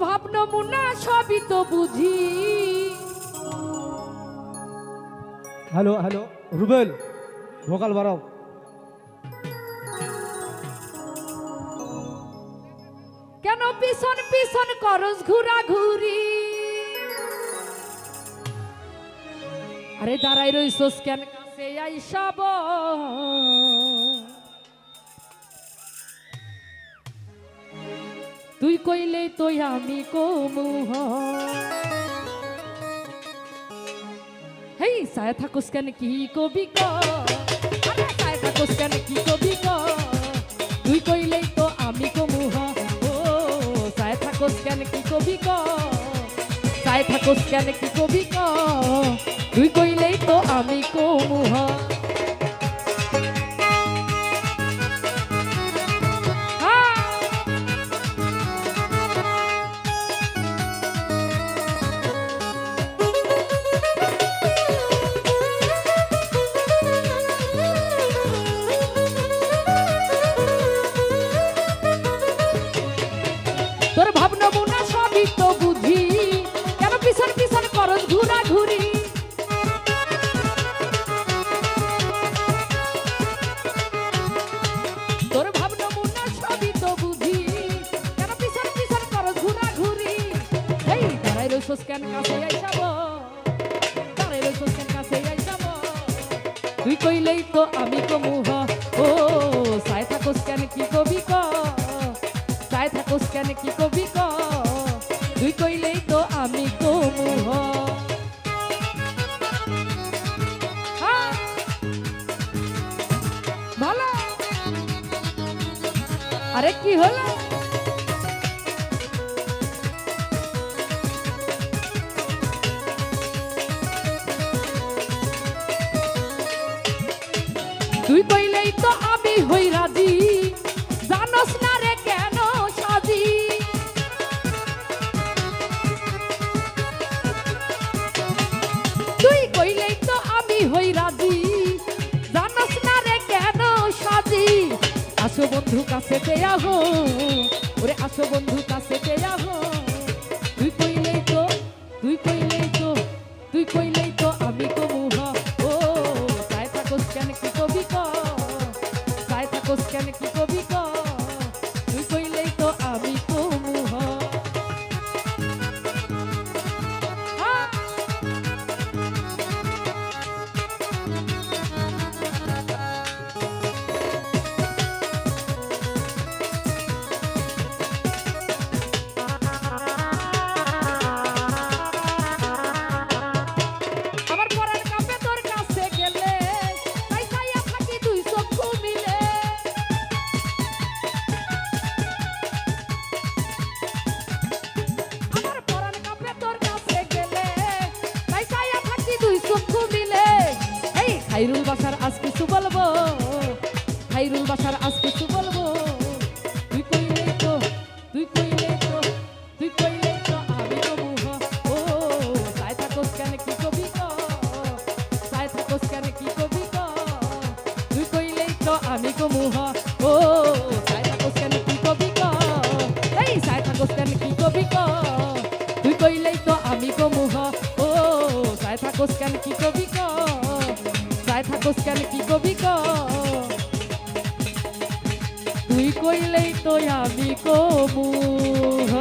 মুনা সবই তো বুঝি। হ্যালো হ্যালো রুবেল ভোকাল বাড়াও। কেন পিছন পিছন করস ঘুরা ঘুরি আরে দাঁড়াই রইছস কেন? কাছে আইসাব তুই কইলেই তুই আমি কমুহ হেই সায় থাকুস কেন কি কবি ক? আরে সায় থাকুস কেন কি কবি তুই কইলেই তো আমি কমুহ ও সায় থাকুস কেন কি কবি ক? সায় থাকুস কেন কি কবি তুই কইলেই তো আমি তোর রইছস কেন কাছে আইসাব দাঁড়াই রইছস কেন কাছে আইসাব তুই কইলেই তো আমি কমুহ ও সাই থাকস কেন কি কবি ক? সাই থাকস কেন কি কবি ক? তুই কইলেই তো আমি হ্যাঁ। ভালো? আরে কি হলো? তুই কইলেই তো আমি হই রাজি জানস না রে কেন সাজি। তুই কইলেই তো আমি হই রাজি জানস না রে কেন সাজি। আসো বন্ধু কাছে পেয়া হো, ওরে আসো বন্ধু কাছে পেয়া হো। খাইরুল বাসার আজ কিছু বলব? খাইরুল বাসার আজ কিছু বলব? তুই কইলেই তো, তুই কইলেই তো, তুই কইলেই তো আমি কবুহ ও সাই থাকোস কেন কি কবি সাই থাকোস কেন কি কবি তুই কইলেই তো আমি কমুহ ও সাই থাকোস কেন কি কবি এই সাই থাকোস কেন কি কবি তুই কইলেই তো আমি কমুহ ও সাই থাকোস কেন কি কবি থাকোস কেন কি কবি ক তুই কইলেই তো আমি কমুহ